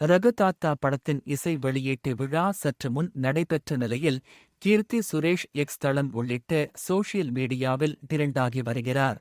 ரகுதாத்தா படத்தின் இசை வெளியீட்டு விழா சற்று முன் நடைபெற்ற நிலையில் கீர்த்தி சுரேஷ் எக்ஸ் தளம் உள்ளிட்ட சோஷியல் மீடியாவில் டிரெண்டாகி வருகிறார்.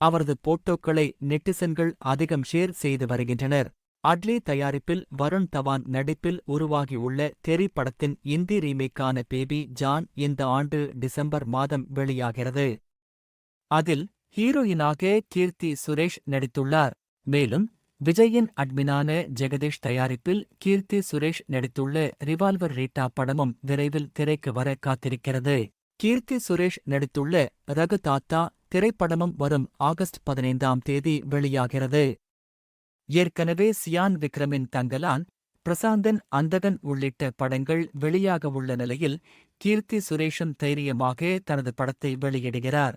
அவரது போட்டோக்களை நெட்டிசன்கள் அதிகம் ஷேர் செய்து வருகின்றனர். அட்லி தயாரிப்பில் வருண் தவான் நடிப்பில் உருவாகியுள்ள தெரி படத்தின் இந்தி ரீமேக்கான பேபி ஜான் இந்த ஆண்டு டிசம்பர் மாதம் வெளியாகிறது. அதில் ஹீரோயினாக கீர்த்தி சுரேஷ் நடித்துள்ளார். மேலும் விஜயின் அட்மினான ஜெகதீஷ் தயாரிப்பில் கீர்த்தி சுரேஷ் நடித்துள்ள ரிவால்வர் ரீட்டா படமும் விரைவில் திரைக்கு வர காத்திருக்கிறது. கீர்த்தி சுரேஷ் நடித்துள்ள ரகு தாத்தா திரைப்படமும் வரும் ஆகஸ்ட் பதினைந்தாம் தேதி வெளியாகிறது. ஏற்கனவே சியான் விக்ரமின் தங்கலான் பிரசாந்தன் அந்தகன் உள்ளிட்ட படங்கள் வெளியாக உள்ள நிலையில் கீர்த்தி சுரேஷும் தைரியமாக தனது படத்தை வெளியிடுகிறார்.